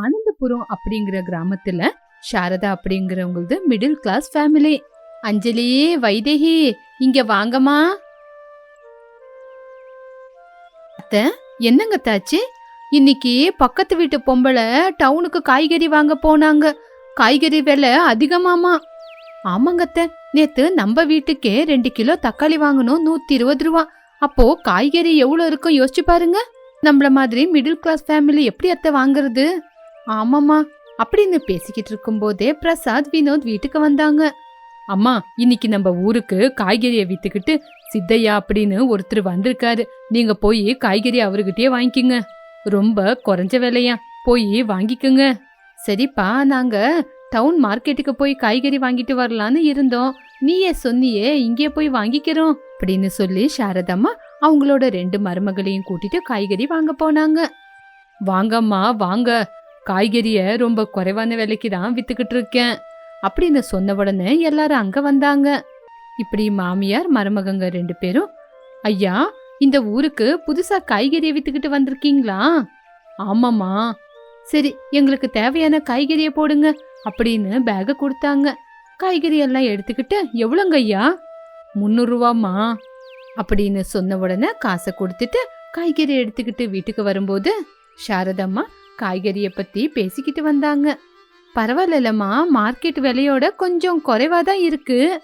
ஆனந்தபுரம் அப்படிங்கிற கிராமத்துல Sharada அப்படிங்கிறவங்களது middle class family Anjali Vaidehi இங்க வாங்கம்மா. அத்தை என்னங்க தாச்சு? இன்னைக்கு பக்கத்து வீட்டு பொம்பளை டவுனுக்கு காய்கறி வாங்க போனாங்க. காய்கறி விலை அதிகமாமா ஆமாங்கத்த நேத்து நம்ம வீட்டுக்கே ரெண்டு கிலோ தக்காளி வாங்கணும் நூத்தி இருபது ரூபா. அப்போ காய்கறி எவ்வளோ இருக்கும் யோசிச்சு பாருங்க. நம்மள மாதிரி மிடில் கிளாஸ் ஃபேமிலி எப்படி அத்தை வாங்குறது? ஆமாம்மா. அப்படின்னு பேசிக்கிட்டு இருக்கும்போதே பிரசாத் வினோத் வீட்டுக்கு வந்தாங்க. அம்மா இன்னைக்கு நம்ம ஊருக்கு காய்கறியை வித்துக்கிட்டு சித்தையா அப்படின்னு ஒருத்தர் வந்திருக்காரு. நீங்க போய் காய்கறி அவர்கிட்டயே வாங்கிக்கோங்க. ரொம்ப குறைஞ்ச விலையா. போய் வாங்கிக்கோங்க. சரிப்பா நாங்க டவுன் மார்க்கெட்டுக்கு போய் காய்கறி வாங்கிட்டு வரலான்னு இருந்தோம். நீயே சொன்னியே இங்கே போய் வாங்கிக்கிறோம் அப்படின்னு சொல்லி சாரதம்மா அவங்களோட ரெண்டு மருமகளையும் கூட்டிட்டு காய்கறி வாங்க போனாங்க. வாங்கம்மா வாங்க. காய்கறியை ரொம்ப குறைவான விலைக்கு தான் வித்துக்கிட்டு இருக்கேன். அப்படின்னு சொன்ன உடனே எல்லாரும் அங்க வந்தாங்க. இப்படி மாமியார் மருமகங்க ரெண்டு பேரும் ஐயா இந்த ஊருக்கு புதுசா காய்கறியை வித்துக்கிட்டு வந்திருக்கீங்களா? ஆமாம்மா. சரி எங்களுக்கு தேவையான காய்கறியை போடுங்க அப்படின்னு பேகை கொடுத்தாங்க. காய்கறி எல்லாம் எடுத்துக்கிட்டு எவ்வளோங்க ஐயா? முந்நூறுரூவாம்மா அப்படின்னு சொன்ன உடனே காசை கொடுத்துட்டு காய்கறி எடுத்துக்கிட்டு வீட்டுக்கு வரும்போது சாரதம்மா காய்கறியை பத்தி பேசிக்கிட்டு வந்தாங்க. பரவாயில்லம்மா மார்க்கெட் விலையோட கொஞ்சம் குறைவா தான் இருக்கு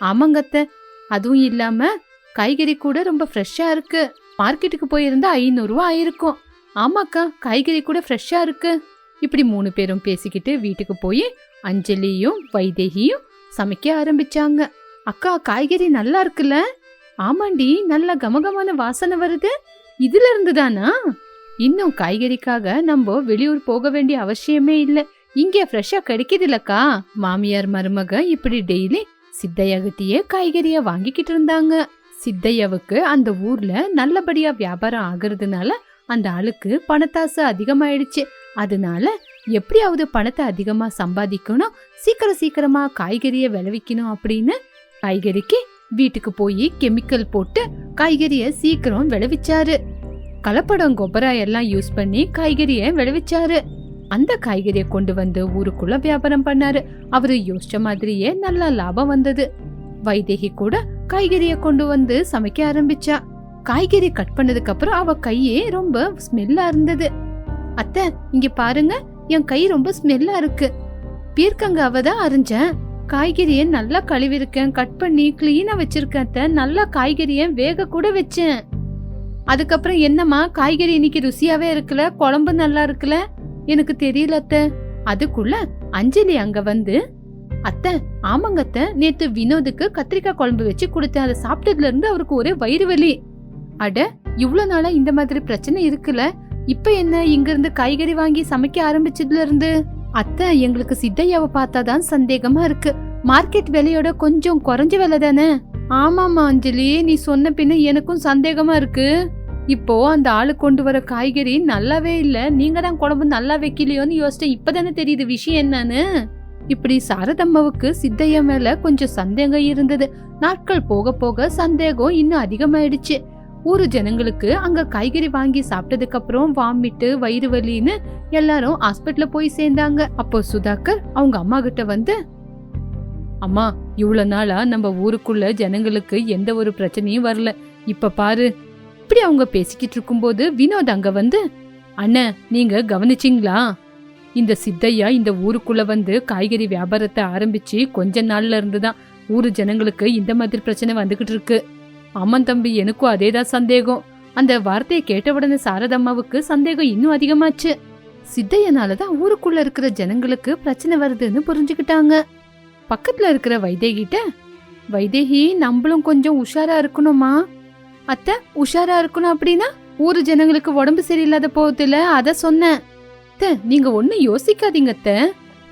ஆமாங்கத்த அதுவும் இல்லாம காய்கறி கூட ரொம்ப ஃப்ரெஷ்ஷா இருக்கு. மார்க்கெட்டுக்கு போயிருந்தா ஐநூறுரூவா ஆயிருக்கும். ஆமாக்கா காய்கறி கூட ஃப்ரெஷ்ஷா இருக்கு. இப்படி மூணு பேரும் பேசிக்கிட்டு வீட்டுக்கு போய் அஞ்சலியும் வைதேகியும் சமைக்க ஆரம்பிச்சாங்க. அக்கா காய்கறி நல்லா இருக்குல்ல? ஆமாண்டி நல்ல கமகமான வாசனை வருது. இதுல இருந்து தானா? இன்னும் காய்கறிக்காக நம்ம வெளியூர் போக வேண்டிய அவசியமே இல்லை. இங்கே ஃப்ரெஷ்ஷா கிடைக்குதுல்லக்கா மாமியார் மருமக இப்படி டெய்லி சித்தையாகிட்டயே காய்கறிய வாங்கிக்கிட்டு இருந்தாங்க. சித்தையாவுக்கு அந்த ஊர்ல நல்லபடியா வியாபாரம் ஆகுறதுனால அந்த ஆளுக்கு பணத்தாசு அதிகமாயிடுச்சு. அதனால எப்படியாவது பணத்தை அதிகமா சம்பாதிக்கணும் சீக்கிரம் சீக்கிரமா காய்கறியை விளைவிக்கணும் அப்படின்னு காய்கறிக்கு வீட்டுக்கு போய் கெமிக்கல் போட்டு காய்கறியை சீக்கிரம் விளைவிச்சாரு. கலப்படம் கொப்பரா எல்லாம் யூஸ் பண்ணி காய்கறியை விளைவிச்சாரு. அந்த காய்கறியை கொண்டு வந்து ஊருக்குள்ள வியாபாரம் பண்ணாரு. அவரு யோசிச்ச மாதிரியே நல்ல லாபம் வந்தது. வைதேகி கூட காய்கறியை கொண்டு வந்து சமைக்க ஆரம்பிச்சா. காய்கறி கட் பண்ணதுக்கு அப்புறம் அவ கையே ரொம்ப ஸ்மெல்லா இருந்தது. அத்தை இங்க பாருங்க என் கை ரொம்ப ஸ்மெல்லா இருக்கு. பீர்க்கங்காவை தான் அரிஞ்சேன் காய்கறிய நல்லா கழுவிருக்கேன் கட் பண்ணி கிளீனா வச்சிருக்கேன் அத்தை. நல்லா காய்கறிய வேக கூட வச்சேன். அதுக்கப்புறம் என்னம்மா காய்கறி இன்னைக்கு ருசியாவே இருக்குல்ல குழம்பு நல்லா இருக்குல்ல எனக்கு தெரியல அத்தை. அதுக்குள்ள அஞ்சலி அங்க வந்து அத்தை ஆமாங்க அத்தை நேத்து வினோதுக்கு கத்திரிக்காய் குழம்பு வச்சு கொடுத்தேன். அதை சாப்பிட்டதுல இருந்து அவருக்கு ஒரே வயிறு வலி. அட இவ்வளவு நாளா இந்த மாதிரி பிரச்சனை இருக்குல்ல? இப்ப என்ன இங்க இருந்து காய்கறி வாங்கி சமைக்க ஆரம்பிச்சதுல இருந்து? அத்தை எங்களுக்கு சித்தையாவை பார்த்தாதான் சந்தேகமா இருக்கு. மார்க்கெட் விலையோட கொஞ்சம் குறைஞ்ச விலை தானே? ஆமாமா அஞ்சலி நீ சொன்ன பின்ன எனக்கும் சந்தேகமா இருக்கு. இப்போ அந்த ஆளு கொண்டு வர காய்கறி நல்லாவே இல்லை. நீங்க தான் குழம்பு நல்லா வைக்கலையோன்னு யோசிச்சேன் இப்பதானே தெரியுது விஷயம் என்னன்னு. இப்படி சாரதம்மாவுக்கு சித்தையா மேல கொஞ்சம் சந்தேகம் இருந்தது. நாட்கள் போக போக சந்தேகம் இன்னும் அதிகமாயிடுச்சு. ஊர் ஜனங்களுக்கு அங்க காய்கறி வாங்கி சாப்பிட்டதுக்கு அப்புறம் வாமிட்டு வயிறு வலின்னு எல்லாரும் ஹாஸ்பிட்டல போய் சேர்ந்தாங்க. அப்போ சுதாகர் அவங்க அம்மா கிட்ட வந்து அம்மா இவ்வளவு நாளா நம்ம ஊருக்குள்ள ஜனங்களுக்கு எந்த ஒரு பிரச்சனையும் வரல. இப்ப பாரு இப்படி அவங்க பேசிக்கிட்டு இருக்கும்போது வினோத் அங்க வந்து அண்ணன் நீங்க கவனிச்சிங்களா? இந்த சித்தையா இந்த ஊருக்குள்ள வந்து காய்கறி வியாபாரத்தை ஆரம்பிச்சு கொஞ்ச நாள்ல இருந்து தான் ஊரு ஜனங்களுக்கு இந்த மாதிரி பிரச்சனை வந்துகிட்டு இருக்கு அம்மன் தம்பி எனக்கும் அதேதான் சந்தேகம். அந்த வார்த்தையை கேட்ட உடனே சாரதம்மாவுக்கு சந்தேகம் இன்னும் அதிகமாச்சு. சித்தையனாலதான் ஊருக்குள்ள இருக்கிற ஜனங்களுக்கு பிரச்சனை வருதுன்னு புரிஞ்சுக்கிட்டாங்க. பக்கத்துல இருக்கிற வைதேகிட்ட வைதேகி நம்மளும் கொஞ்சம் உஷாரா இருக்கணுமா? அத்தை உஷாரா இருக்கணும் அப்படின்னா ஊரு ஜனங்களுக்கு உடம்பு சரியில்லாத போகுதுல அத சொன்னேன். அத்தை நீங்க ஒன்னும் யோசிக்காதீங்க அத்தை.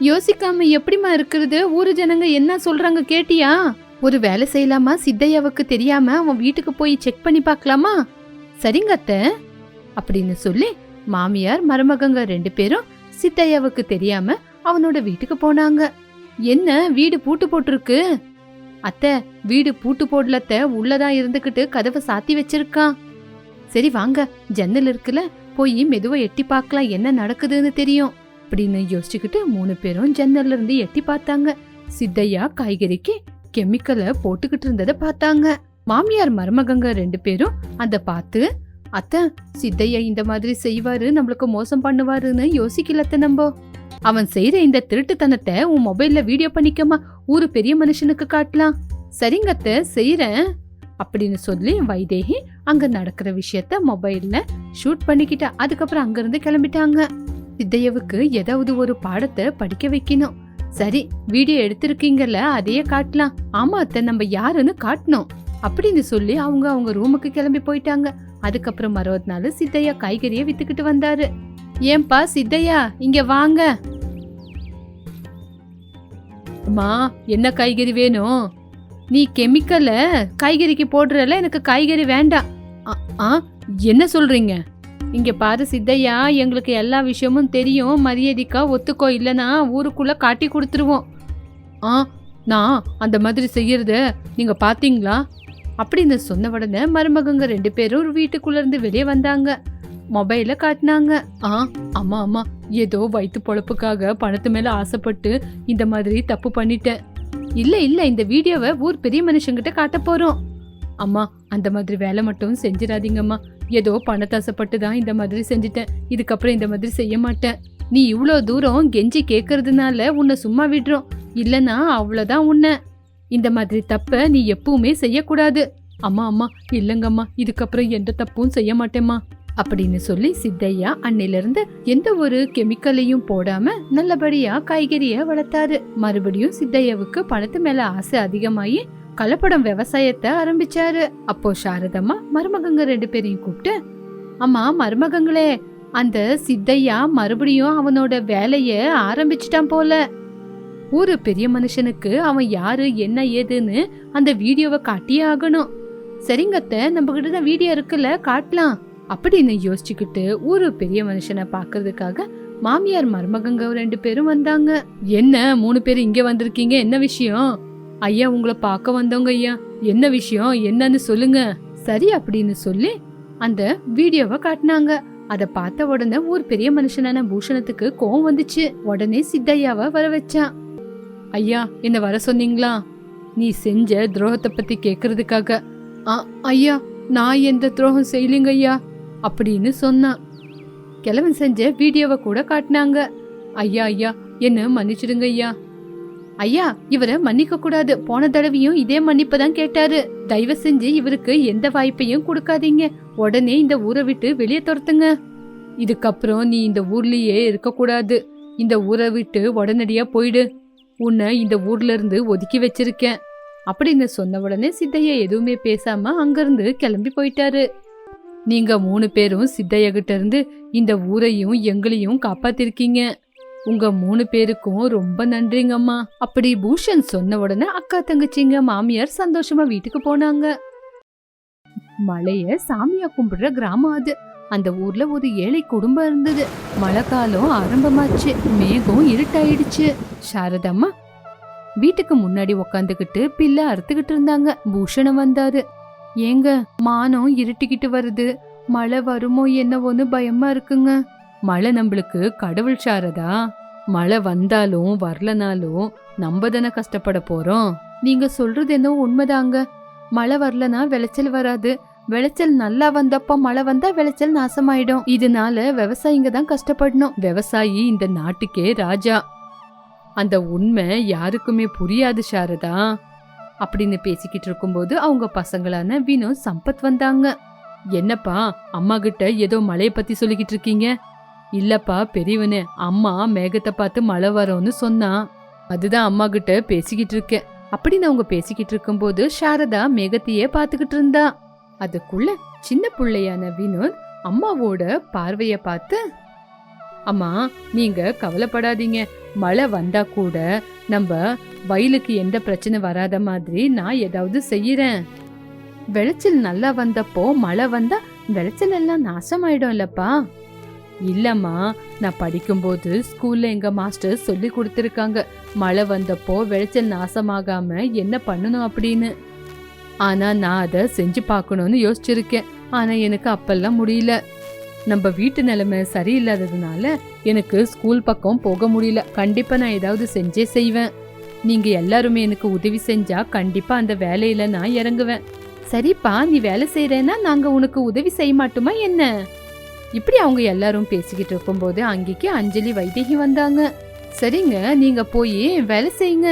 யோசிக்காம எப்படிம்மா இருக்கிறது? ஊரு ஜனங்க என்ன சொல்றாங்க கேட்டியா? ஒரு வேலை செய்யலாமா? சித்தையாவுக்கு தெரியாம அவன் வீட்டுக்கு போய் செக் பண்ணி பார்க்கலாமா? சரிங்க அத்தை. அப்படின்னு சொல்லி மாமியார் மருமகங்க ரெண்டு பேரும் சித்தையாவுக்கு தெரியாம அவனோட வீட்டுக்கு போனாங்க. என்ன வீடு பூட்டு போட்டிருக்கு? அத்தை வீடு பூட்டு போடலத்த உள்ளதான் இருந்துகிட்டு கதவை சாத்தி வச்சிருக்கான் சரி வாங்க ஜன்னல் இருக்குல்ல போய் மெதுவா எட்டி பார்க்கலாம் என்ன நடக்குதுன்னு தெரியும் அப்படின்னு யோசிச்சுக்கிட்டு மூணு பேரும் ஜன்னல்ல இருந்து எட்டி பார்த்தாங்க. சித்தையா காய்கறிக்கு கெமிக்கலை போட்டுக்கிட்டு இருந்ததை பார்த்தாங்க. மாமியார் மருமகங்க ரெண்டு பேரும் அத பார்த்து அத்தை சித்தையா இந்த மாதிரி செய்வாரு நம்மளுக்கு மோசம் பண்ணுவாருன்னு யோசிக்கலத்த அத்தை அவன் செய்யற இந்த திருட்டுத்தனத்தை உன் மொபைல்ல வீடியோ பண்ணிக்கமா ஊரு பெரிய மனுஷனுக்கு காட்டலாம். சரிங்கத்த செய்யறேன் அப்படின்னு சொல்லி வைதேகி அங்க நடக்கிற விஷயத்த மொபைல்ல ஷூட் பண்ணிக்கிட்டா. அதுக்கப்புறம் அங்கிருந்து கிளம்பிட்டாங்க. சித்தையவுக்கு ஏதாவது ஒரு பாடத்தை படிக்க வைக்கணும். சரி வீடியோ எடுத்திருக்கீங்கல்ல அதையே காட்டலாம். ஆமா அத்தை நம்ம யாருன்னு காட்டணும். அப்படின்னு சொல்லி அவங்க அவங்க ரூமுக்கு கிளம்பி போயிட்டாங்க. அதுக்கப்புறம் மறுபது நாள் சித்தையா காய்கறியை வித்துக்கிட்டு வந்தாரு. ஏன்பா சித்தையா இங்க வாங்க. அம்மா என்ன காய்கறி வேணும்? நீ கெமிக்கலை காய்கறிக்கு போடுறல எனக்கு காய்கறி வேண்டாம். ஆ, ஆ என்ன சொல்றீங்க? இங்க பாரு சித்தையா எங்களுக்கு எல்லா விஷயமும் தெரியும். மரியாதைக்கா ஒத்துக்கோ இல்லைனா ஊருக்குள்ள காட்டி கொடுத்துருவோம். ஆ நான் அந்த மாதிரி செய்யறத நீங்க பாத்தீங்களா? அப்படின்னு சொன்ன உடனே மருமகங்க ரெண்டு பேரும் ஒரு வீட்டுக்குள்ள இருந்து வெளியே வந்தாங்க. மொபைல காட்டினாங்க. ஆ ஆமா ஆமா ஏதோ வயிற்று பொழப்புக்காக பணத்து மேல ஆசைப்பட்டு இந்த மாதிரி தப்பு பண்ணிட்டேன். இல்ல இல்ல இந்த வீடியோவை ஊர் பெரிய மனுஷங்கிட்ட காட்ட போறோம். அம்மா அந்த மாதிரி வேலை மட்டும் செஞ்சிடாதீங்கம்மா. ஏதோ பணத்தை ஆசைப்பட்டு தான் இந்த மாதிரி செஞ்சுட்டேன். இதுக்கப்புறம் இந்த மாதிரி செய்ய மாட்டேன். நீ இவ்வளோ தூரம் கெஞ்சி கேட்கறதுனால உன்னை சும்மா விடுறோம். இல்லைன்னா அவ்வளோதான் உன்னை. இந்த மாதிரி தப்பை நீ எப்பவுமே செய்யக்கூடாது. அம்மா அம்மா இல்லைங்கம்மா இதுக்கப்புறம் எந்த தப்பும் செய்ய மாட்டேம்மா. அப்படின்னு சொல்லி சித்தையா அன்னிலிருந்து எந்த ஒரு கெமிக்கலையும் போடாம நல்லபடியா காய்கறிய வளர்த்தாரு. மறுபடியும் சித்தையாவுக்கு பணத்து மேல ஆசை அதிகமாயி கலப்படம் விவசாயத்தை ஆரம்பிச்சாரு. அப்போ சாரதம்மா மருமகங்க ரெண்டு பேரையும் கூப்பிட்டு அம்மா மருமகங்களே அந்த சித்தையா மறுபடியும் அவனோட வேலைய ஆரம்பிச்சிட்டான் போல. ஊரு பெரிய மனுஷனுக்கு அவன் யாரு என்ன ஏதுன்னு அந்த வீடியோவை காட்டியே ஆகணும். சரிங்கத்த நம்ம கிட்ட தான் வீடியோ இருக்குல்ல காட்டலாம். அப்படின்னு யோசிச்சுக்கிட்டு ஒரு பெரிய மனுஷனை பாக்குறதுக்காக மாமியார் மருமகங்க ரெண்டு பேரும் வந்தாங்க. என்ன? மூணு பேர் இங்க வந்திருக்கீங்க? என்ன விஷயம்? ஐயா உங்களை பார்க்க வந்தவங்க ஐயா. என்ன விஷயம்? என்னன்னு சொல்லுங்க. சரி அப்படின்னு சொல்லி அந்த வீடியோவை காட்டினாங்க. அதை பார்த்த உடனே ஒரு பெரிய மனுஷனான பூஷணத்துக்கு கோவம் வந்துச்சு. உடனே சித்தையாவை வர வச்சான். ஐயா என்ன வர சொன்னீங்களா? நீ செஞ்ச துரோகத்தை பத்தி கேக்குறதுக்காக. "ஆ, ஐயா நான் எந்த துரோகம் செய்யலைங்க ஐயா. அப்படின்னு சொன்னான் கிழவன் செஞ்ச வீடியோவை கூட காட்டினாங்க. ஐயா ஐயா என்ன மன்னிச்சிடுங்க ஐயா. ஐயா இவரை மன்னிக்க கூடாது. போன தடவையும் இதே மன்னிப்பு தான் கேட்டாரு. தயவு செஞ்சு இவருக்கு எந்த வாய்ப்பையும் கொடுக்காதீங்க. உடனே இந்த ஊரை விட்டு வெளியே துரத்துங்க. இதுக்கப்புறம் நீ இந்த ஊர்லயே இருக்கக்கூடாது இந்த ஊரை விட்டு உடனடியா போயிடு. உன்னை இந்த ஊர்ல இருந்து ஒதுக்கி வச்சிருக்கேன். அப்படின்னு சொன்ன உடனே சித்தையா எதுவுமே பேசாம அங்கிருந்து கிளம்பி போயிட்டாரு. நீங்க மூணு பேரும் சித்தையகிட்ட இருந்து இந்த ஊரையும் எங்களையும் காப்பாத்திருக்கீங்க. உங்க மூணு பேருக்கும் ரொம்ப நன்றிங்கம்மா. அப்படி பூஷன் சொன்ன உடனே அக்கா தங்கச்சிங்க மாமியார் சந்தோஷமா வீட்டுக்கு போனாங்க. மலைய சாமியா கும்பிடுற கிராமம் அது. அந்த ஊர்ல ஒரு ஏழை குடும்பம் இருந்தது. மழை காலம் ஆரம்பமாச்சு. மேகம் இருட்டாயிடுச்சு. சாரதம்மா வீட்டுக்கு முன்னாடி உக்காந்துக்கிட்டு பில்ல அறுத்துக்கிட்டு இருந்தாங்க. பூஷணம் வந்தாரு. ஏங்க மானம் இருட்டிக்கிட்டு வருது. மழை வருமோ என்னவோன்னு பயமா இருக்குங்க. மழை நம்மளுக்கு கடவுள் சாரதா. மழை வந்தாலும் வரலனாலும் நம்ம தானே கஷ்டப்பட போறோம். நீங்க சொல்றது என்ன உண்மைதாங்க. மழை வரலனா விளைச்சல் வராது. விளைச்சல் நல்லா வந்தப்ப மழை வந்தா விளைச்சல் நாசமாயிடும். இதனால விவசாயிங்க தான் கஷ்டப்படணும். விவசாயி இந்த நாட்டுக்கே ராஜா. அந்த உண்மை யாருக்குமே புரியாது சாரதா. அப்படின்னு பேசிக்கிட்டு இருக்கும்போது அவங்க பசங்களான வினோத் சம்பத் வந்தாங்க. என்னப்பா அம்மா கிட்ட ஏதோ மழைய பத்தி சொல்லிக்கிட்டு இருக்கீங்க? இல்லப்பா பெரியவனு. அம்மா மேகத்தை பார்த்து மழை வரும்னு சொன்னான் அதுதான் அம்மா கிட்ட பேசிக்கிட்டு இருக்கேன். அப்படின்னு அவங்க பேசிக்கிட்டு இருக்கும்போது சாரதா மேகத்தையே பார்த்துக்கிட்டு இருந்தா. அதுக்குள்ள சின்ன பிள்ளையான வினோத் அம்மாவோட பார்வைய பார்த்து அம்மா நீங்க கவலைப்படாதீங்க. மழை வந்தா கூட நம்ம வயலுக்கு எந்த பிரச்சனை வராத மாதிரி நான் ஏதாவது செய்யறேன். விளைச்சல் நல்லா வந்தப்போ மழை வந்தா விளைச்சல் எல்லாம் நாசமாயிடும் இல்லப்பா. இல்லம்மா நான் படிக்கும்போது ஸ்கூல்ல எங்க மாஸ்டர் சொல்லி கொடுத்துருக்காங்க. மழை வந்தப்போ விளைச்சல் நாசமாகாம என்ன பண்ணணும் அப்படின்னு. ஆனா நான் அதை செஞ்சு பார்க்கணும்னு யோசிச்சிருக்கேன். ஆனா எனக்கு அப்பெல்லாம் முடியல. நம்ம வீட்டு நிலைமை சரியில்லாததுனால எனக்கு ஸ்கூல் பக்கம் போக முடியல. கண்டிப்பா நான் ஏதாவது செஞ்சே செய்வேன். நீங்க எல்லாருமே எனக்கு உதவி செஞ்சா கண்டிப்பா அந்த வேலையில நான் இறங்குவேன். சரிப்பா நீ வேலை செய்யறேன்னா நாங்க உனக்கு உதவி செய்ய மாட்டோமா என்ன? இப்படி அவங்க எல்லாரும் பேசிக்கிட்டு இருக்கும்போது அங்கேக்கு அஞ்சலி வைதேகி வந்தாங்க. சரிங்க நீங்க போய் வேலை செய்யுங்க.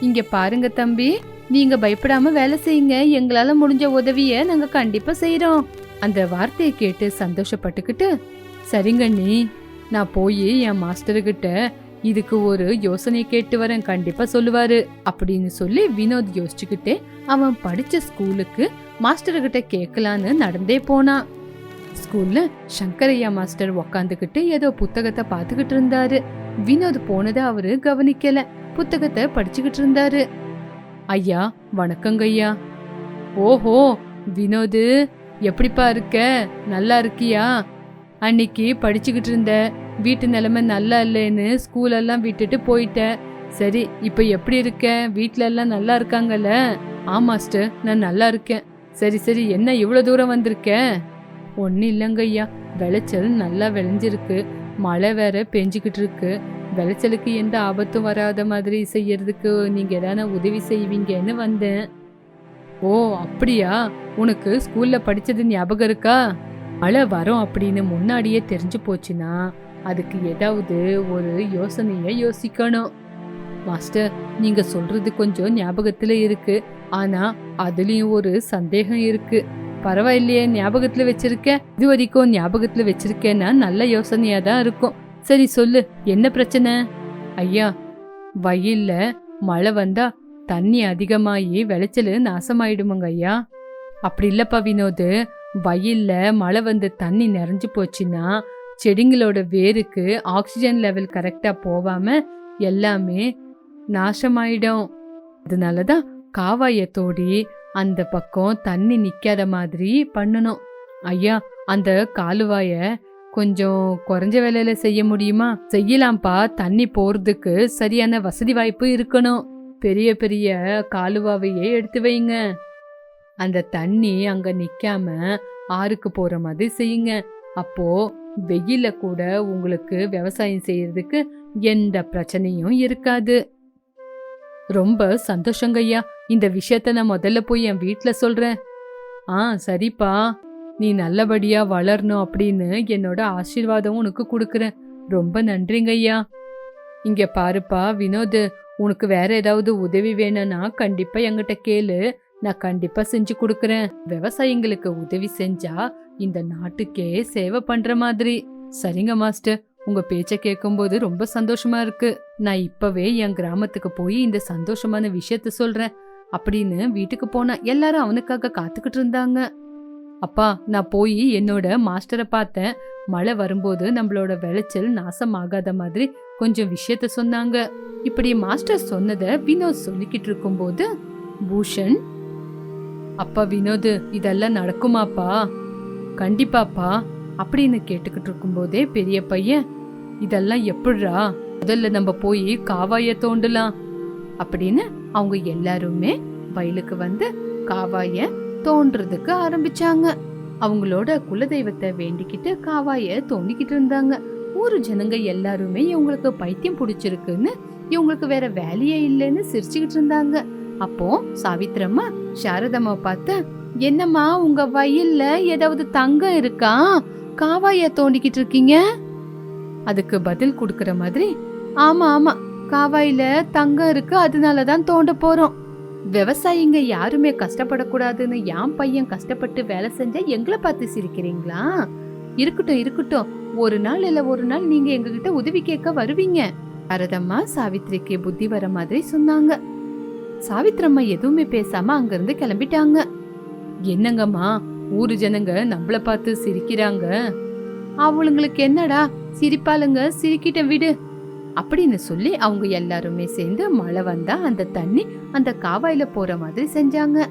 இங்க பாருங்க தம்பி நீங்க பயப்படாம வேலை செய்யுங்க. எங்களால முடிஞ்ச உதவிய நாங்க கண்டிப்பா செய்யறோம் அந்த வார்த்தையை கேட்டு சந்தோஷப்பட்டுக்கிட்டு சரிங்க நீ நான் போய் என் மாஸ்டர்கிட்ட இதுக்கு ஒரு யோசனை கேட்டு வரேன் கண்டிப்பா சொல்லுவாரு அப்படின்னு சொல்லி வினோத் யோசிச்சுக்கிட்டே அவன் படிச்ச ஸ்கூலுக்கு மாஸ்டர்கிட்ட கேட்கலான்னு நடந்தே போனான் ஸ்கூல்ல சங்கரையா மாஸ்டர் உக்காந்துக்கிட்டு ஏதோ புத்தகத்தை பார்த்துக்கிட்டு இருந்தாரு. வினோத் போனதை அவரு கவனிக்கல புத்தகத்தை படிச்சுக்கிட்டு இருந்தாரு. ஐயா வணக்கங்க ஐயா. ஓஹோ வினோது எப்படிப்பா இருக்க? நல்லா இருக்கியா? அன்னைக்கு படிச்சுக்கிட்டு இருந்த வீட்டு நிலைமை நல்லா இல்லைன்னு ஸ்கூலெல்லாம் விட்டுட்டு போயிட்டேன். சரி இப்போ எப்படி இருக்க? வீட்டிலெல்லாம் எல்லாம் நல்லா இருக்காங்கல்ல? ஆ மாஸ்டர் நான் நல்லா இருக்கேன். சரி சரி என்ன இவ்வளோ தூரம் வந்திருக்க? ஒன்றும் இல்லைங்க ஐயா. விளைச்சல் நல்லா விளைஞ்சிருக்கு. மழை வேற பெஞ்சிக்கிட்டு இருக்கு. விளைச்சலுக்கு எந்த ஆபத்தும் வராத மாதிரி செய்யறதுக்கு நீங்க எதான உதவி செய்வீங்கன்னு வந்தேன். ஓ அப்படியா? உனக்கு ஸ்கூல்ல படிச்சது ஞாபகம் இருக்கா? மழை வரும் அப்படின்னு முன்னாடியே தெரிஞ்சு போச்சுன்னா? அதுக்கு ஏதாவது ஒரு யோசனையை யோசிக்கணும். மாஸ்டர் நீங்க சொல்றது கொஞ்சம் ஞாபகத்துல இருக்கு. ஆனா அதுலயும் ஒரு சந்தேகம் இருக்கு. பரவாயில்லையே ஞாபகத்துல வச்சிருக்க. இது வரைக்கும் ஞாபகத்துல வச்சிருக்கேன்னா நல்ல யோசனையா தான் இருக்கும். சரி சொல்லு என்ன பிரச்சனை? ஐயா வயல்ல மழை வந்தா தண்ணி அதிகமாகி விளைச்சல் நாசமாயிடுமுங்க ஐயா. அப்படி இல்லப்பா வினோது. வயல்ல மழை வந்து தண்ணி நிறைஞ்சு போச்சுன்னா செடிங்களோட வேருக்கு ஆக்சிஜன் லெவல் கரெக்டாக போகாமல் எல்லாமே நாசமாயிடும். அதனால தான் காவாயை தோடி அந்த பக்கம் தண்ணி நிற்காத மாதிரி பண்ணணும். ஐயா அந்த காலுவாய கொஞ்சம் குறைஞ்ச வேலையில் செய்ய முடியுமா? செய்யலாம்ப்பா தண்ணி போறதுக்கு சரியான வசதி வாய்ப்பு இருக்கணும். பெரிய பெரிய காலுவாவையே எடுத்து வைங்க. அந்த தண்ணி அங்க நிக்காம ஆறுக்கு போற மாதிரி செய்யுங்க. அப்போ வெயில கூட உங்களுக்கு விவசாயம் செய்யறதுக்கு எந்த பிரச்சனையும் இருக்காது. ரொம்ப சந்தோஷங்கய்யா இந்த விஷயத்த நான் முதல்ல போய் என் வீட்டில் சொல்றேன். ஆ சரிப்பா. நீ நல்லபடியா வளரணும் அப்படின்னு என்னோட ஆசீர்வாதம் உனக்கு கொடுக்குறேன். ரொம்ப நன்றிங்க ஐயா. இங்க பாருப்பா வினோத் உனக்கு வேற ஏதாவது உதவி வேணும்னா கண்டிப்பா என்கிட்ட கேளு. நான் கண்டிப்பா செஞ்சு கொடுக்கறேன். விவசாயிங்களுக்கு உதவி செஞ்சா இந்த நாட்டுக்கே சேவை பண்ற மாதிரி. சரிங்க மாஸ்டர். உங்க பேச்ச கேட்கும்போது ரொம்ப சந்தோஷமா இருக்கு. நான் இப்பவே என் கிராமத்துக்கு போய் இந்த சந்தோஷமான விஷயத்த சொல்றேன். அப்படின்னு வீட்டுக்கு போனா எல்லாரும் அவனுக்காக காத்துக்கிட்டு இருந்தாங்க. அப்பா நான் போய் என்னோட மாஸ்டரை பார்த்தேன். மழை வரும்போது நம்மளோட விளைச்சல் நாசம் ஆகாத மாதிரி கொஞ்சம் விஷயத்த சொன்னாங்க. இப்படி மாஸ்டர் சொன்னதை வினோத் சொல்லிக்கிட்டு இருக்கும்போது பூஷன் அப்பா வினோத் இதெல்லாம் நடக்குமாப்பா? கண்டிப்பாப்பா. அப்படின்னு கேட்டுக்கிட்டு இருக்கும்போதே பெரிய பையன் இதெல்லாம் எப்படிரா முதல்ல நம்ம போய் காவாய தோண்டலாம். அப்படின்னு அவங்க எல்லாருமே வயலுக்கு வந்து காவாய தோன்றதுக்கு ஆரம்பிச்சாங்க. அவங்களோட குலதெய்வத்தை வேண்டிக்கிட்டு காவாய தோண்டிக்கிட்டு இருந்தாங்க. ஊர் ஜனங்க எல்லாருமே இவங்களுக்கு பைத்தியம் பிடிச்சிருக்குன்னு இவங்களுக்கு வேற வேலையே இல்லைன்னு சிரிச்சுக்கிட்டு இருந்தாங்க. அப்போ சாவித்திரம்மா சாரதம்மா பார்த்து என்னம்மா உங்க வயல்ல ஏதாவது தங்கம் இருக்கா? காவாய தோண்டிக்கிட்டு இருக்கீங்க? அதுக்கு பதில் கொடுக்கற மாதிரி ஆமா ஆமா காவாயில தங்கம் இருக்கு அதனால தான் தோண்ட போறோம். விவசாயிங்க யாருமே கஷ்டப்படக்கூடாதுன்னு என் பையன் கஷ்டப்பட்டு வேலை செஞ்சா எங்களை பார்த்து சிரிக்கிறீங்களா? இருக்கட்டும் இருக்கட்டும் ஒரு நாள் இல்ல ஒரு நாள் நீங்க எங்ககிட்ட உதவி கேட்க வருவீங்க. சரதம்மா சாவித்திரிக்கு புத்தி வர மாதிரி சொன்னாங்க. சாவித்திரம்மா எதுவுமே பேசாம அங்கிருந்து கிளம்பிட்டாங்க. என்னங்கம்மா ஊரு ஜனங்க நம்மள பார்த்து சிரிக்கிறாங்க. அவளுங்களுக்கு என்னடா சிரிப்பாளுங்க சிரிக்கிட்ட விடு. அப்படின்னு சொல்லி அவங்க எல்லாருமே சேர்ந்து மழை வந்தா அந்த தண்ணி அந்த காவாயில போற மாதிரி செஞ்சாங்க.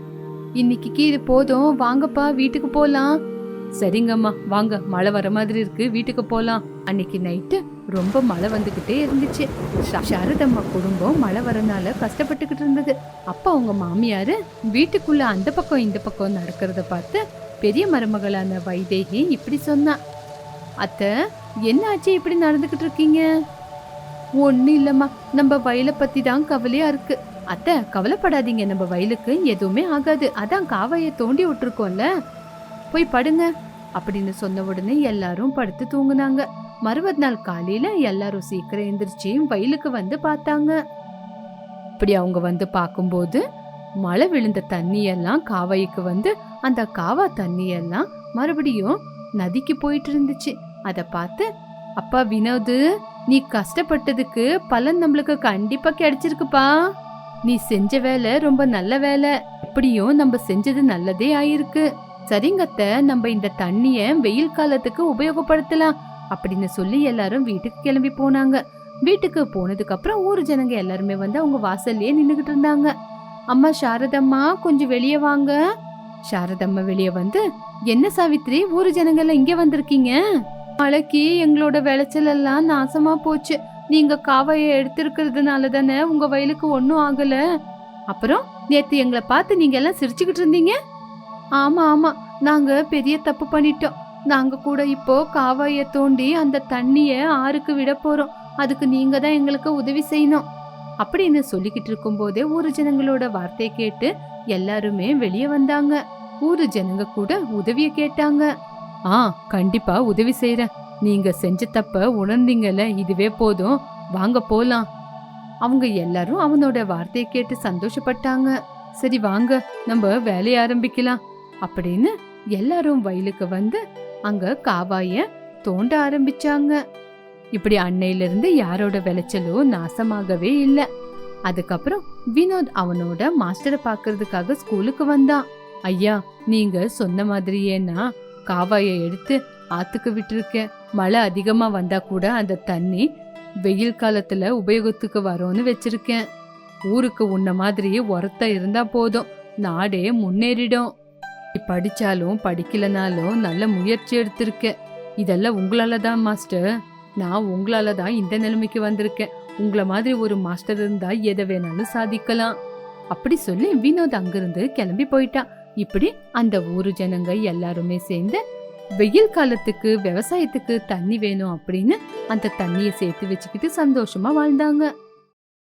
இன்னைக்கு கீழே போதும் வாங்கப்பா வீட்டுக்கு போலாம். சரிங்கம்மா வாங்க மழை வர மாதிரி இருக்கு வீட்டுக்கு போலாம். அன்னைக்கு நைட்டு ரொம்ப மழை வந்துகிட்டே இருந்துச்சு. சாரதம்மா குடும்பம் மழை வரனால கஷ்டப்பட்டுக்கிட்டு இருந்தது. அப்போ அவங்க மாமியார் வீட்டுக்குள்ள அந்த பக்கம் இந்த பக்கம் நடக்கிறத பார்த்து பெரிய மருமகளான வைதேகி இப்படி சொன்னா. அத்தை என்ன ஆச்சு இப்படி நடந்துகிட்டு இருக்கீங்க? ஒன்றும் இல்லைம்மா. நம்ம வயலை பற்றி தான் கவலையாக இருக்கு. அத்தை கவலைப்படாதீங்க. நம்ம வயலுக்கு எதுவுமே ஆகாது. அதான் காவாயை தோண்டி விட்டுருக்கோம்ல. போய் படுங்க. அப்படின்னு சொன்ன உடனே எல்லாரும் படுத்து தூங்குனாங்க. மறுபது நாள் காலையில எல்லாரும் சீக்கிரம் எந்திரிச்சு வயலுக்கு வந்து பார்த்தாங்க. இப்படி அவங்க வந்து பார்க்கும்போது மழை விழுந்த தண்ணியெல்லாம் காவாய்க்கு வந்து அந்த காவா தண்ணியெல்லாம் மறுபடியும் நதிக்கு போயிட்டு இருந்துச்சு. அதை பார்த்து அப்பா வினோது நீ கஷ்டப்பட்டதுக்கு பலன் நம்மளுக்கு கண்டிப்பா கிடைச்சிருக்குப்பா. நீ செஞ்ச வேலை ரொம்ப நல்ல வேலை. எப்படியும் நம்ம செஞ்சது நல்லதே ஆயிருக்கு. சரிங்கத்த நம்ம இந்த தண்ணிய வெயில் காலத்துக்கு உபயோகப்படுத்தலாம் அப்படின்னு சொல்லி எல்லாரும் வீட்டுக்கு கிளம்பி போனாங்க. வீட்டுக்கு போனதுக்கு அப்புறம் ஊர் ஜனங்க எல்லாருமே வந்து அவங்க வாசல்லயே நின்றுகிட்டு இருந்தாங்க. அம்மா சாரதம்மா கொஞ்சம் வெளியே வாங்க. சாரதம்மா வெளியே வந்து என்ன சாவித்ரி ஊர் ஜனங்க எல்லாம் இங்க வந்திருக்கீங்க? மழைக்கு எங்களோட விளைச்சல் எல்லாம் நாசமா போச்சு. நீங்க காவாயை எடுத்திருக்கிறதுனால தானே உங்க வயலுக்கு ஒன்றும் ஆகல. அப்புறம் நேத்து எங்களை பார்த்து நீங்க எல்லாம் சிரிச்சுக்கிட்டு இருந்தீங்க? ஆமா ஆமா. நாங்க பெரிய தப்பு பண்ணிட்டோம். நாங்க கூட இப்போ காவாயை தோண்டி அந்த தண்ணிய ஆறுக்கு விட போறோம். அதுக்கு நீங்க தான் எங்களுக்கு உதவி செய்யணும். அப்படின்னு சொல்லிக்கிட்டு இருக்கும்போதே ஊரு ஜனங்களோட வார்த்தையை கேட்டு எல்லாருமே வெளியே வந்தாங்க. ஊரு ஜனங்க கூட உதவிய கேட்டாங்க. ஆ கண்டிப்பா உதவி செய்யறேன் நீங்க செஞ்ச தப்ப உணர்ந்தீங்கல்ல இதுவே போதும். வாங்க போலாம். அவங்க எல்லாரும் அவனோட வார்த்தையை கேட்டு சந்தோஷப்பட்டாங்க. சரி வாங்க. நம்ம வேலையை ஆரம்பிக்கலாம். அப்படின்னு எல்லாரும் வயலுக்கு வந்து அங்க காவாய தோண்ட ஆரம்பிச்சாங்க. இப்படி அன்னையில இருந்து யாரோட விளைச்சலும் நாசமாகவே இல்ல. அதுக்கப்புறம் வினோத் அவனோட மாஸ்டரை பார்க்கறதுக்காக ஸ்கூலுக்கு வந்தான். ஐயா நீங்க சொன்ன மாதிரியே நான் காவாயை எடுத்து ஆத்துக்கு விட்டுருக்கேன். மழை அதிகமா வந்தா கூட அந்த தண்ணி வெயில் காலத்துல உபயோகத்துக்கு வரும்னு வச்சிருக்கேன். ஊருக்கு உன்ன மாதிரி உரத்த இருந்தா போதும். நாடே முன்னேறிடும். படிச்சாலும் படிக்கலனாலும் நல்ல முயற்சி எடுத்திருக்க. இதெல்லாம் உங்களால தான் மாஸ்டர். நான் உங்களால தான் இந்த நிலைமைக்கு வந்திருக்கேன். உங்களை மாதிரி ஒரு மாஸ்டர் இருந்தா எதை வேணாலும் சாதிக்கலாம். அப்படி சொல்லி வினோத் அங்கிருந்து கிளம்பி போயிட்டான். இப்படி அந்த ஊரு ஜனங்க எல்லாருமே சேர்ந்து வெயில் காலத்துக்கு விவசாயத்துக்கு தண்ணி வேணும் அப்படின்னு அந்த தண்ணியை சேர்த்து வச்சுக்கிட்டு சந்தோஷமா வாழ்ந்தாங்க.